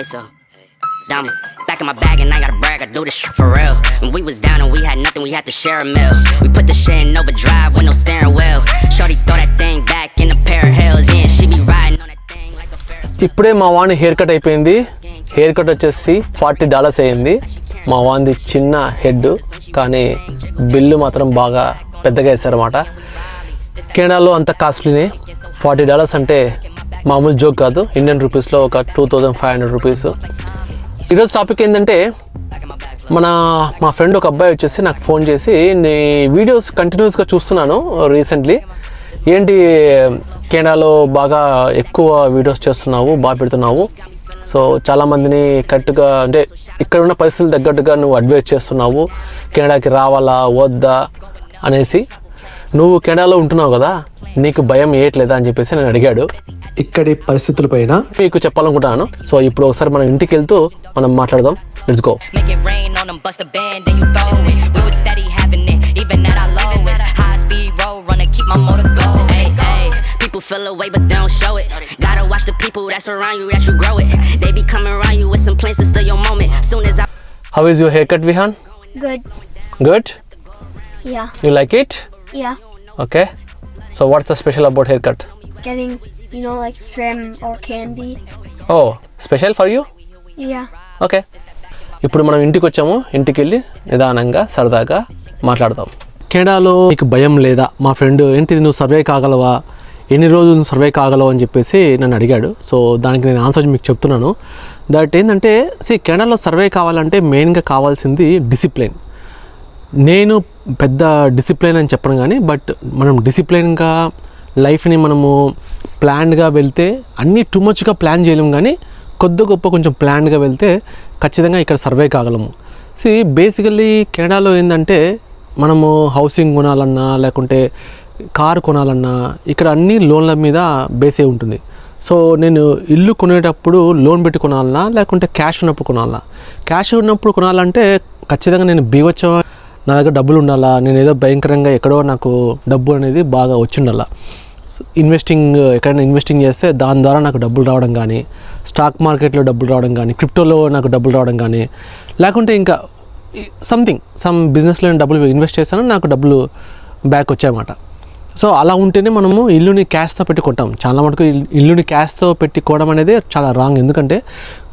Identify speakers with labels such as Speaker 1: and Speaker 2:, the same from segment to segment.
Speaker 1: ISO. Diamond. Back in my bag and I gotta brag, I do this shit for real. When we was down and we had nothing, we had to share a meal. We put the shit in overdrive with no steering wheel. Shorty throw that thing back in a pair of heels. Yeah, she be riding on that thing like a Ferris.
Speaker 2: ఇప్పుడే మా వాని hair cut అయిపోయింది hair cut వచ్చేసి forty dollars అయ్యింది మా వాంది చిన్న head కానీ bill మాత్రం బాగా పెద్దగా వేశారన్నమాట కెనడాలో అంత కాస్ట్లీనే ఫార్టీ డాలర్స్ అంటే మామూలు జోక్ కాదు. ఇండియన్ రూపీస్లో ఒక two thousand five hundred rupees ఈరోజు టాపిక్ ఏంటంటే మన మా ఫ్రెండ్ ఒక అబ్బాయి వచ్చేసి నాకు ఫోన్ చేసి నీ వీడియోస్ కంటిన్యూస్గా చూస్తున్నాను రీసెంట్లీ ఏంటి కెనడాలో బాగా ఎక్కువ వీడియోస్ చేస్తున్నావు బాగా పెడుతున్నావు. సో చాలామందిని కరెక్ట్గా అంటే ఇక్కడ ఉన్న పరిస్థితులు తగ్గట్టుగా నువ్వు అడ్వైజ్ చేస్తున్నావు. కెనడాకి రావాలా వద్దా? అనేసి నువ్వు కెనడాలో ఉంటున్నావు కదా నీకు భయం ఏయట్లేదా అని చెప్పేసి నేను అడిగాడు ఇక్కడి పరిస్థితులపైన మీకు చెప్పాలనుకుంటున్నాను సో ఇప్పుడు ఒకసారి మనం ఇంటికి వెళ్తూ మనం మాట్లాడదాం let's go
Speaker 1: it you it. It, feel away, but they don't show it. Gotta watch the people that surround you, that you grow it. They be coming around you with some plans to steal your moment. Soon as I
Speaker 2: how is your haircut Vihaan
Speaker 3: Good.
Speaker 2: Good
Speaker 3: Yeah.
Speaker 2: You like it
Speaker 3: Yeah.
Speaker 2: Okay so what's the special about haircut
Speaker 3: Getting, you know, like trim or candy.
Speaker 2: Oh special for you
Speaker 3: Yeah.
Speaker 2: Okay ఇప్పుడు మనం ఇంటికి వచ్చాము. ఇంటికి వెళ్ళి నిదానంగా సరదాగా మాట్లాడదాం. కెనడాలో నీకు భయం లేదా? మా ఫ్రెండ్ ఏంటిది నువ్వు సర్వే కాగలవా? ఎన్ని రోజులు నువ్వు సర్వే కాగలవు? అని చెప్పేసి నన్ను అడిగాడు. సో దానికి నేను ఆన్సర్ మీకు చెప్తున్నాను. దట్ ఏంటంటే సి కెనడాలో సర్వే కావాలంటే మెయిన్గా కావాల్సింది డిసిప్లిన్. నేను పెద్ద డిసిప్లిన్ అని చెప్పను కానీ బట్ మనం డిసిప్లిన్గా లైఫ్ని మనము ప్లాన్డ్గా వెళ్తే అన్నీ టూ మచ్గా ప్లాన్ చేయలేము కానీ కొద్ది గొప్ప కొంచెం ప్లాన్డ్గా వెళ్తే ఖచ్చితంగా ఇక్కడ సర్వే కాగలము. సి బేసికల్లీ కెనడాలో ఏంటంటే మనము హౌసింగ్ కొనాలన్నా లేకుంటే కారు కొనాలన్నా ఇక్కడ అన్ని లోన్ల మీద బేసే ఉంటుంది. సో నేను ఇల్లు కొనేటప్పుడు లోన్ పెట్టి కొనాలన్నా లేకుంటే క్యాష్ ఉన్నప్పుడు కొనాలన్నా. క్యాష్ ఉన్నప్పుడు కొనాలంటే ఖచ్చితంగా నేను బీవచ్చ నా దగ్గర డబ్బులు ఉండాలా? నేను ఏదో భయంకరంగా ఎక్కడో నాకు డబ్బు అనేది బాగా వచ్చిండాలా? ఇన్వెస్టింగ్ ఎక్కడైనా ఇన్వెస్టింగ్ చేస్తే దాని ద్వారా నాకు డబ్బులు రావడం కానీ స్టాక్ మార్కెట్లో డబ్బులు రావడం కానీ క్రిప్టోలో నాకు డబ్బులు రావడం కానీ లేకుంటే ఇంకా సంథింగ్ సమ్ బిజినెస్లో నేను డబ్బులు ఇన్వెస్ట్ చేశాను నాకు డబ్బులు బ్యాక్ వచ్చాయన్నమాట. సో అలా ఉంటేనే మనము ఇల్లుని క్యాష్తో పెట్టి కొంటాం. చాలా మటుకు ఇల్లుని క్యాష్తో పెట్టి కొనడం అనేది చాలా రాంగ్ ఎందుకంటే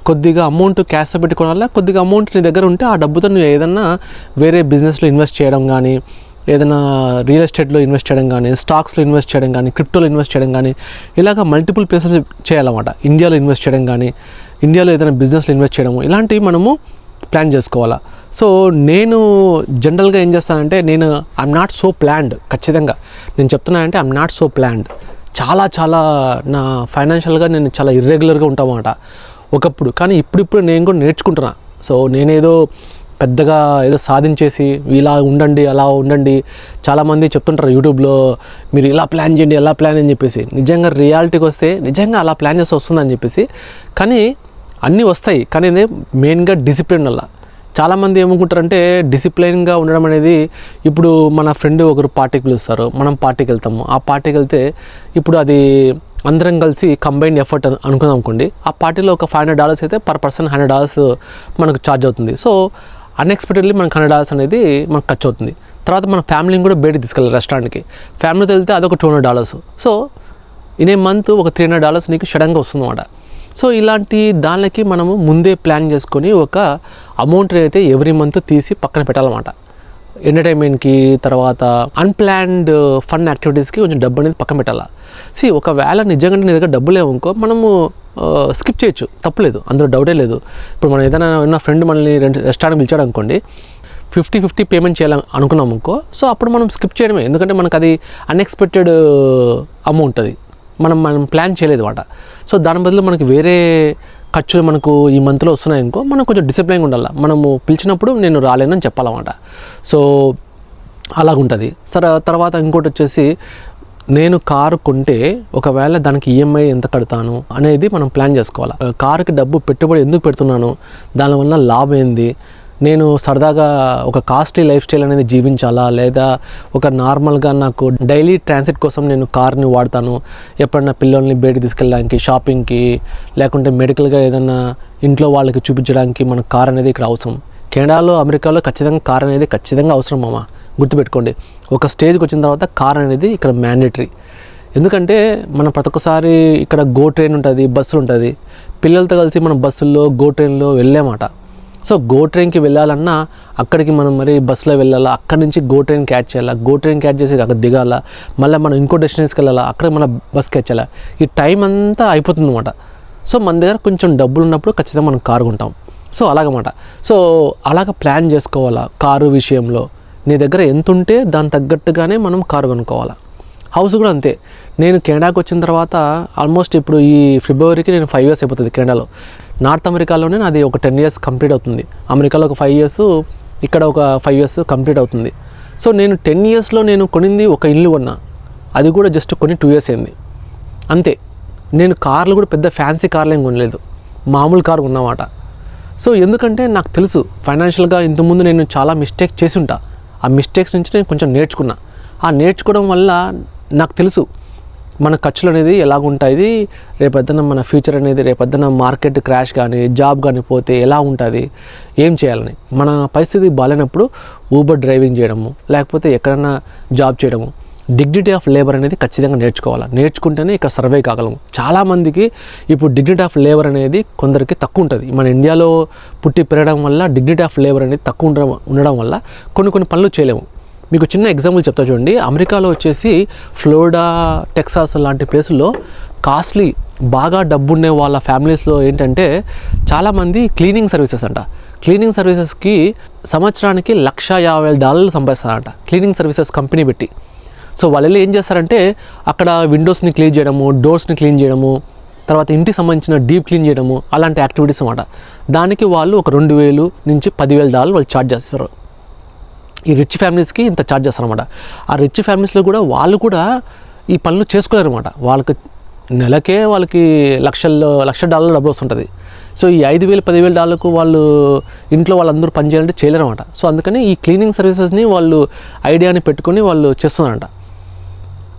Speaker 2: కొద్దిగా అమౌంట్ క్యాష్ పెట్టుకోవడం వల్ల కొద్దిగా అమౌంట్ నీ దగ్గర ఉంటే ఆ డబ్బుతో నువ్వు ఏదన్నా వేరే బిజినెస్లో ఇన్వెస్ట్ చేయడం కానీ ఏదైనా రియల్ ఎస్టేట్లో ఇన్వెస్ట్ చేయడం కానీ స్టాక్స్లో ఇన్వెస్ట్ చేయడం కానీ క్రిప్టోలో ఇన్వెస్ట్ చేయడం కానీ ఇలాగ మల్టిపుల్ ప్లేసెస్ చేయాలన్నమాట. ఇండియాలో ఇన్వెస్ట్ చేయడం కానీ ఇండియాలో ఏదైనా బిజినెస్లో ఇన్వెస్ట్ చేయడము ఇలాంటివి మనము ప్లాన్ చేసుకోవాలా. సో నేను జనరల్గా ఏం చేస్తానంటే నేను ఐఎమ్ నాట్ సో ప్లాన్డ్ ఖచ్చితంగా. నేను చెప్తున్నానంటే ఐఎమ్ నాట్ సో ప్లాన్డ్ చాలా చాలా నా ఫైనాన్షియల్గా నేను చాలా ఇర్రెగ్యులర్గా ఉంటామన్నమాట. ఒకప్పుడు. కానీ ఇప్పుడిప్పుడు నేను కూడా నేర్చుకుంటున్నా. సో నేనేదో పెద్దగా ఏదో సాధించేసి ఇలా ఉండండి అలా ఉండండి. చాలామంది చెప్తుంటారు యూట్యూబ్లో మీరు ఇలా ప్లాన్ చేయండి ఎలా ప్లాన్ అని చెప్పేసి. నిజంగా రియాలిటీకి వస్తే నిజంగా అలా ప్లాన్ చేసి వస్తుందని చెప్పేసి. కానీ అన్నీ వస్తాయి. కానీ మెయిన్గా డిసిప్లిన్ వల్ల. చాలామంది ఏమనుకుంటారంటే డిసిప్లైన్గా ఉండడం అనేది ఇప్పుడు మన ఫ్రెండ్ ఒకరు పార్టీకి పిలుస్తారు. మనం పార్టీకి వెళ్తాము. ఆ పార్టీకి వెళ్తే ఇప్పుడు అది అందరం కలిసి కంబైన్డ్ ఎఫర్ట్ అనుకుందాం అనుకోండి ఆ పార్టీలో ఒక ఫైవ్ హండ్రెడ్ డాలర్స్ అయితే పర్ పర్సన్ హండ్రెడ్ డాలర్స్ మనకు ఛార్జ్ అవుతుంది. సో అన్ఎక్స్పెక్టెడ్లీ మనకు హండ్రెడ్ డాలర్స్ అనేది మనకు ఖర్చు అవుతుంది. తర్వాత మన ఫ్యామిలీని కూడా బయట తీసుకెళ్ళాలి రెస్టారెంట్కి ఫ్యామిలీతో వెళ్తే అదొక two hundred dollars so in a month ఒక త్రీ హండ్రెడ్ డాలర్స్ నీకు షడంగా వస్తుందన్నమాట. సో ఇలాంటి దానికి మనము ముందే ప్లాన్ చేసుకొని ఒక అమౌంట్ అయితే ఎవ్రీ మంత్ తీసి పక్కన పెట్టాలన్నమాట. ఎంటర్టైన్మెంట్కి తర్వాత అన్ప్లాన్డ్ ఫన్ యాక్టివిటీస్కి కొంచెం డబ్బు అనేది పక్కన పెట్టాలి. సి ఒకవేళ నిజంగా నీ దగ్గర డబ్బు లేవనుకో మనము స్కిప్ చేయొచ్చు. తప్పులేదు. అందులో డౌటే లేదు. ఇప్పుడు మనం ఏదైనా ఉన్న ఫ్రెండ్ మనల్ని రెస్టారెంట్ పిలిచాడు అనుకోండి ఫిఫ్టీ ఫిఫ్టీ పేమెంట్ చేయాలని అనుకున్నాం అనుకో సో అప్పుడు మనం స్కిప్ చేయడమే. ఎందుకంటే మనకు అది అన్ఎక్స్పెక్టెడ్ అమౌంట్ అది. మనం మనం ప్లాన్ చేయలేదు అనమాట సో దాని బదులు మనకి వేరే ఖర్చులు మనకు ఈ మంత్లో వస్తున్నాయి అనుకో మనం కొంచెం డిసిప్లైన్ ఉండాలి. మనము పిలిచినప్పుడు నేను రాలేనని చెప్పాలన్నమాట. సో అలాగుంటుంది. సరే తర్వాత ఇంకోటి వచ్చేసి నేను కారు కొంటే ఒకవేళ దానికి ఈఎంఐ ఎంత కడతాను అనేది మనం ప్లాన్ చేసుకోవాలి. కారుకి డబ్బు పెట్టుబడి ఎందుకు పెడుతున్నాను? దానివల్ల లాభం ఏంది? నేను సరదాగా ఒక కాస్ట్లీ లైఫ్ స్టైల్ అనేది జీవించాలా? లేదా ఒక నార్మల్గా నాకు డైలీ ట్రాన్సిట్ కోసం నేను కార్ని వాడతాను? ఎప్పుడన్నా పిల్లల్ని బయట తీసుకెళ్ళడానికి షాపింగ్కి లేకుంటే మెడికల్గా ఏదైనా ఇంట్లో వాళ్ళకి చూపించడానికి మన కార్ అనేది ఇక్కడ అవసరం. కెనడాలో అమెరికాలో ఖచ్చితంగా కార్ అనేది ఖచ్చితంగా అవసరం అమ్మా గుర్తుపెట్టుకోండి. ఒక స్టేజ్కి వచ్చిన తర్వాత కార్ అనేది ఇక్కడ మ్యాండేటరీ ఎందుకంటే మనం ప్రతి ఒక్కసారి ఇక్కడ గో ట్రైన్ ఉంటుంది బస్సు ఉంటుంది. పిల్లలతో కలిసి మనం బస్సుల్లో గో ట్రైన్లో వెళ్ళామాట. సో గో ట్రైన్కి వెళ్ళాలన్నా అక్కడికి మనం మరి బస్సులో వెళ్ళాలా అక్కడి నుంచి గో ట్రైన్ క్యాచ్ చేయాలా గో ట్రైన్ క్యాచ్ చేసి అక్కడ దిగాల మళ్ళీ మనం ఇంకో డెస్టినేషన్కి వెళ్ళాలా అక్కడ మన బస్ క్యాచ్ చేయాలా ఈ టైం అంతా అయిపోతుంది అనమాట సో మన దగ్గర కొంచెం డబ్బులు ఉన్నప్పుడు ఖచ్చితంగా మనం కారు కొంటాం. సో అలాగమాట సో అలాగ ప్లాన్ చేసుకోవాలా కారు విషయంలో? నీ దగ్గర ఎంత ఉంటే దాని తగ్గట్టుగానే మనం కారు కొనుక్కోవాలా. హౌస్ కూడా అంతే. నేను కెనడాకి వచ్చిన తర్వాత ఆల్మోస్ట్ ఇప్పుడు ఈ ఫిబ్రవరికి నేను ఫైవ్ ఇయర్స్ అయిపోతుంది కెనడాలో. నార్త్ అమెరికాలోనే నాది ఒక టెన్ ఇయర్స్ కంప్లీట్ అవుతుంది. అమెరికాలో ఒక ఫైవ్ ఇయర్స్ ఇక్కడ ఒక ఫైవ్ ఇయర్స్ కంప్లీట్ అవుతుంది. సో నేను టెన్ ఇయర్స్లో నేను కొనింది ఒక ఇల్లు కొన్నా. అది కూడా జస్ట్ కొని టూ ఇయర్స్ అయింది. అంతే. నేను కార్లు కూడా పెద్ద ఫ్యాన్సీ కార్లు ఏం కొనలేదు. మామూలు కారు ఉన్నమాట సో ఎందుకంటే నాకు తెలుసు ఫైనాన్షియల్గా ఇంతకుముందు నేను చాలా మిస్టేక్ చేసి ఉంటా. ఆ మిస్టేక్స్ నుంచి నేను కొంచెం నేర్చుకున్నా. ఆ నేర్చుకోవడం వల్ల నాకు తెలుసు మన ఖర్చులు అనేది ఎలాగుంటుంది రేపొద్దున మన ఫ్యూచర్ అనేది రేపొద్దున మార్కెట్ క్రాష్ కానీ జాబ్ కానీ పోతే ఎలా ఉంటుంది ఏం చేయాలని. మన పరిస్థితి బాగాలేనప్పుడు ఊబర్ డ్రైవింగ్ చేయడము లేకపోతే ఎక్కడన్నా జాబ్ చేయడము. డిగ్నిటీ ఆఫ్ లేబర్ అనేది ఖచ్చితంగా నేర్చుకోవాలి? నేర్చుకుంటేనే ఇక్కడ సర్వే కాగలము. చాలామందికి ఇప్పుడు డిగ్నిటీ ఆఫ్ లేబర్ అనేది కొందరికి తక్కువ ఉంటుంది. మన ఇండియాలో పుట్టి పెరగడం వల్ల డిగ్నిటీ ఆఫ్ లేబర్ అనేది తక్కువ ఉండడం ఉండడం వల్ల కొన్ని కొన్ని పనులు చేయలేము. మీకు చిన్న ఎగ్జాంపుల్ చెప్తా చూడండి. అమెరికాలో వచ్చేసి ఫ్లోరిడా టెక్సాస్ లాంటి ప్లేసుల్లో కాస్ట్లీ బాగా డబ్బున్నే వాళ్ళ ఫ్యామిలీస్లో ఏంటంటే చాలామంది క్లీనింగ్ సర్వీసెస్ అంట. క్లీనింగ్ సర్వీసెస్కి సంవత్సరానికి లక్ష యాభై వేల డాలర్లు సంపాదిస్తారంట. క్లీనింగ్ సర్వీసెస్ కంపెనీ పెట్టి. సో వాళ్ళు ఏం చేస్తారంటే అక్కడ విండోస్ని క్లీన్ చేయడము డోర్స్ని క్లీన్ చేయడము తర్వాత ఇంటికి సంబంధించిన డీప్ క్లీన్ చేయడము అలాంటి యాక్టివిటీస్ అనమాట దానికి వాళ్ళు ఒక రెండు వేలు నుంచి పదివేల డాలర్లు వాళ్ళు ఛార్జ్ చేస్తారు. ఈ రిచ్ ఫ్యామిలీస్కి ఇంత ఛార్జ్ చేస్తారన్నమాట ఆ రిచ్ ఫ్యామిలీస్లో కూడా వాళ్ళు కూడా ఈ పనులు చేసుకోలేరు అనమాట వాళ్ళకి నెలకే వాళ్ళకి లక్షల్లో లక్ష డాలర్లు డబ్బులు వస్తుంటుంది సో ఈ ఐదు వేలు పదివేల డాలర్లకు వాళ్ళు ఇంట్లో వాళ్ళందరూ పని చేయాలంటే చేయలేరు అనమాట సో అందుకని ఈ క్లీనింగ్ సర్వీసెస్ని వాళ్ళు ఐడియాని పెట్టుకొని వాళ్ళు చేస్తున్నారంట.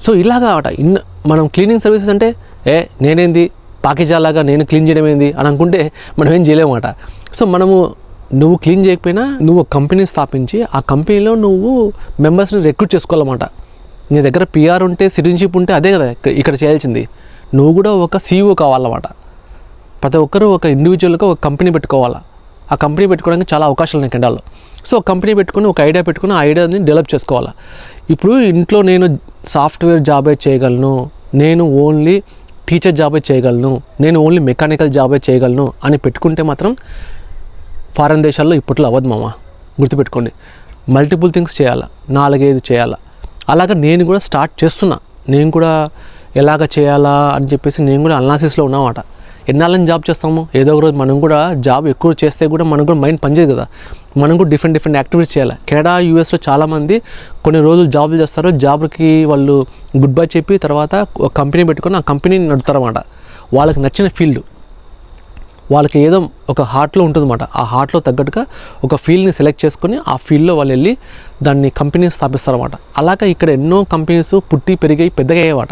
Speaker 2: సో ఇలాగా అట. ఇన్ మనం క్లీనింగ్ సర్వీసెస్ అంటే ఏ నేనేంది? పాకిజాలాగా నేను క్లీన్ చేయడం ఏంది అని అనుకుంటే మనం ఏం చేయలేమన్నమాట సో మనము నువ్వు క్లీన్ చేయకపోయినా నువ్వు ఒక కంపెనీ స్థాపించి ఆ కంపెనీలో నువ్వు మెంబర్స్ని రిక్రూట్ చేసుకోవాలన్నమాట నీ దగ్గర పిఆర్ ఉంటే సిటిజన్షిప్ ఉంటే అదే కదా ఇక్కడ ఇక్కడ చేయాల్సింది. నువ్వు కూడా ఒక సీఈఓ కావాలన్నమాట. ప్రతి ఒక్కరూ ఒక ఇండివిజువల్గా ఒక కంపెనీ పెట్టుకోవాలా? ఆ కంపెనీ పెట్టుకోవడానికి చాలా అవకాశాలు ఉన్నాయి కెండాల్లో సో ఒక కంపెనీ పెట్టుకుని ఒక ఐడియా పెట్టుకుని ఆ ఐడియాని డెవలప్ చేసుకోవాలా? ఇప్పుడు ఇంట్లో నేను సాఫ్ట్వేర్ జాబే చేయగలను నేను ఓన్లీ టీచర్ జాబే చేయగలను నేను ఓన్లీ మెకానికల్ జాబే చేయగలను అని పెట్టుకుంటే మాత్రం ఫారెన్ దేశాల్లో ఇప్పట్లో అవ్వదు మామ. గుర్తుపెట్టుకోండి. మల్టిపుల్ థింగ్స్ చేయాలా? నాలుగైదు చేయాలా? అలాగా నేను కూడా స్టార్ట్ చేస్తున్నా. నేను కూడా ఎలాగ చేయాలా అని చెప్పేసి నేను కూడా అనాలసిస్లో ఉన్నామాట. ఎన్నాళ్ళని జాబ్ చేస్తాము? ఏదో ఒక రోజు మనం కూడా జాబ్ ఎక్కువ చేస్తే కూడా మనకు కూడా మైండ్ పనిచేయదు కదా. మనం కూడా డిఫరెంట్ డిఫరెంట్ యాక్టివిటీస్ చేయాలి. కెనడా యూఎస్లో చాలామంది కొన్ని రోజులు జాబులు చేస్తారు. జాబ్కి వాళ్ళు గుడ్ బై చెప్పి తర్వాత ఒక కంపెనీ పెట్టుకొని ఆ కంపెనీని నడుపుతారన్నమాట. వాళ్ళకి నచ్చిన ఫీల్డ్. వాళ్ళకి ఏదో ఒక హార్ట్లో ఉంటుందన్నమాట. ఆ హార్ట్లో తగ్గట్టుగా ఒక ఫీల్డ్ని సెలెక్ట్ చేసుకొని ఆ ఫీల్డ్లో వాళ్ళు వెళ్ళి దాన్ని కంపెనీ స్థాపిస్తారన్నమాట. అలాగే ఇక్కడ ఎన్నో కంపెనీస్ పుట్టి పెరిగాయి పెద్దగా అయ్యేవాట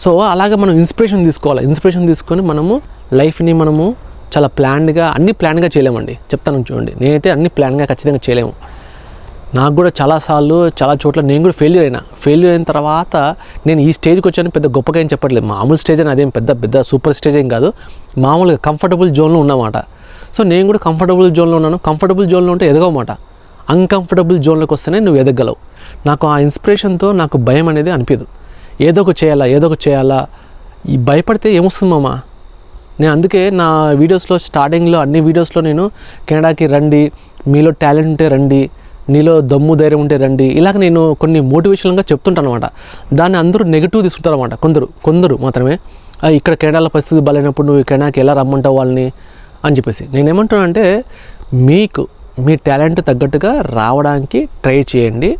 Speaker 2: సో అలాగే మనం ఇన్స్పిరేషన్ తీసుకోవాలి. ఇన్స్పిరేషన్ తీసుకొని మనము లైఫ్ని మనము చాలా ప్లాన్గా అన్ని ప్లాన్గా చేయలేమండి. చెప్తాను చూడండి. నేనైతే అన్ని ప్లాన్గా ఖచ్చితంగా చేయలేము. నాకు కూడా చాలాసార్లు చాలా చోట్ల నేను కూడా ఫెయిల్యూర్ అయినా. ఫెయిల్యూర్ అయిన తర్వాత నేను ఈ స్టేజ్కి వచ్చాను పెద్ద గొప్పగా ఏం చెప్పట్లేదు. మామూలు స్టేజ్ అని అదేం పెద్ద పెద్ద సూపర్ స్టేజ్ ఏం కాదు. మామూలుగా కంఫర్టబుల్ జోన్లో ఉన్నమాట. సో నేను కూడా కంఫర్టబుల్ జోన్లో ఉన్నాను. కంఫర్టబుల్ జోన్లో ఉంటే ఎదగమాట అన్కంఫర్టబుల్ జోన్లోకి వస్తేనే నువ్వు ఎదగలవు నాకు ఆ ఇన్స్పిరేషన్తో నాకు భయం అనేది అనిపించదు ఏదో ఒక చేయాలా ఏదో ఒక చేయాలా భయపడితే ఏమొస్తుంది మామ? నేను అందుకే నా వీడియోస్లో స్టార్టింగ్లో అన్ని వీడియోస్లో నేను కెనడాకి రండి మీలో టాలెంట్ ఉంటే రండి నీలో దమ్ము ధైర్యం ఉంటే రండి ఇలాగ నేను కొన్ని మోటివేషనల్గా చెప్తుంటాను అనమాట దాన్ని అందరూ నెగిటివ్ తీసుకుంటారు అనమాట కొందరు కొందరు మాత్రమే. ఇక్కడ కెనడాలో పరిస్థితి బలైనప్పుడు నువ్వు కెనడాకి ఎలా రమ్మంటావు వాళ్ళని? అని చెప్పేసి. నేనేమంటానంటే మీకు మీ టాలెంట్ తగ్గట్టుగా రావడానికి ట్రై చేయండి.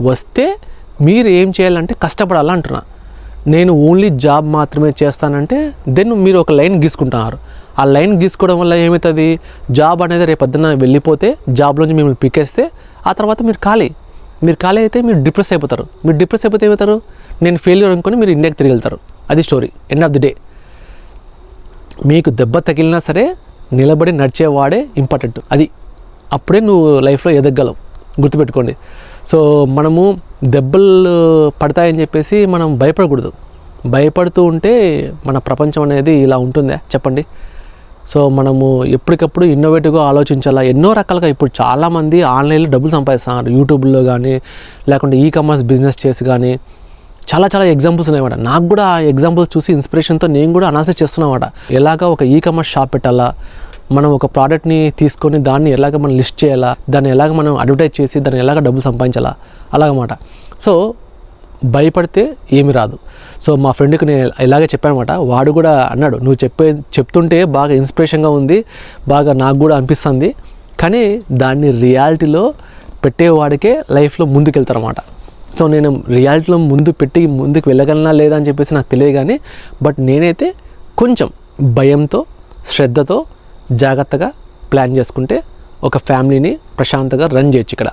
Speaker 2: వస్తే మీరు ఏం చేయాలంటే కష్టపడాలా అంటున్నా. నేను ఓన్లీ జాబ్ మాత్రమే చేస్తానంటే దెన్ మీరు ఒక లైన్ గీసుకుంటున్నారు. ఆ లైన్ గీసుకోవడం వల్ల ఏమవుతుంది జాబ్ అనేది రేపొద్దున వెళ్ళిపోతే జాబ్లోంచి మిమ్మల్ని పికేస్తే ఆ తర్వాత మీరు ఖాళీ. మీరు ఖాళీ అయితే మీరు డిప్రెస్ అయిపోతారు. మీరు డిప్రెస్ అయిపోతే ఏమవుతారు నేను ఫెయిల్యూర్ అనుకొని మీరు ఇండియాకి తిరిగి వెళ్తారు. అది story. End of the day. మీకు దెబ్బ తగిలినా సరే నిలబడి నడిచేవాడే ఇంపార్టెంట్. అది అప్పుడే నువ్వు లైఫ్లో ఎదగలవు గుర్తుపెట్టుకోండి. సో మనము దెబ్బలు పడతాయని చెప్పేసి మనం భయపడకూడదు. భయపడుతూ ఉంటే మన ప్రపంచం అనేది ఇలా ఉంటుందా? చెప్పండి. సో మనము ఎప్పటికప్పుడు ఇన్నోవేటివ్గా ఆలోచించాలా? ఎన్నో రకాలుగా ఇప్పుడు చాలామంది ఆన్లైన్లో డబ్బులు సంపాదిస్తున్నారు. యూట్యూబ్లో కానీ లేకుంటే ఈ కామర్స్ బిజినెస్ చేసి కానీ చాలా చాలా ఎగ్జాంపుల్స్ ఉన్నాయన్నమాట నాకు కూడా ఆ ఎగ్జాంపుల్స్ చూసి ఇన్స్పిరేషన్తో నేను కూడా అనాలిసిస్ చేస్తున్నామాట ఎలాగ ఒక ఈ కామర్స్ షాప్ పెట్టాలా? మనం ఒక ప్రోడక్ట్ని తీసుకొని దాన్ని ఎలాగ మనం లిస్ట్ చేయాలా దాన్ని ఎలాగ మనం అడ్వర్టైజ్ చేసి దాన్ని ఎలాగ డబ్బులు సంపాదించాలా అలాగమాట సో భయపడితే ఏమి రాదు. సో మా ఫ్రెండ్కి నేను ఇలాగే చెప్పానమాట. వాడు కూడా అన్నాడు నువ్వు చెప్పే చెప్తుంటే బాగా ఇన్స్పిరేషన్గా ఉంది బాగా నాకు కూడా అనిపిస్తుంది. కానీ దాన్ని రియాలిటీలో పెట్టేవాడికే లైఫ్లో ముందుకెళ్తారన్నమాట. సో నేను రియాలిటీలో ముందు పెట్టి ముందుకు వెళ్ళగలనా లేదా అని చెప్పేసి నాకు తెలియదు కానీ బట్ నేనైతే కొంచెం భయంతో శ్రద్ధతో జాగ్రత్తగా ప్లాన్ చేసుకుంటే ఒక ఫ్యామిలీని ప్రశాంతంగా రన్ చేయొచ్చు ఇక్కడ.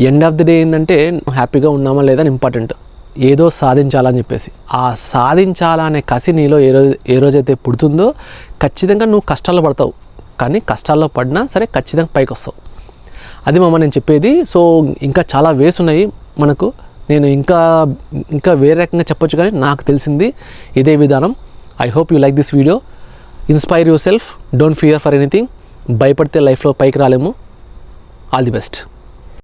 Speaker 2: ఎండ్ ఆఫ్ ది డే ఏంటంటే హ్యాపీగా ఉన్నామా లేదా అని ఇంపార్టెంట్. ఏదో సాధించాలని చెప్పేసి. ఆ సాధించాలనే కసి నీలో ఏ రోజు ఏ రోజైతే పుడుతుందో ఖచ్చితంగా నువ్వు కష్టాల్లో పడతావు. కానీ కష్టాల్లో పడినా సరే ఖచ్చితంగా పైకి వస్తావు. అది మామ నేను చెప్పేది. సో ఇంకా చాలా వేస్ ఉన్నాయి మనకు. నేను ఇంకా ఇంకా వేరే రకంగా చెప్పొచ్చు కానీ నాకు తెలిసింది ఇదే విధానం. I hope you like this video inspire yourself don't fear for anything భయపడితే లైఫ్లో పైకి రాలేము. All the best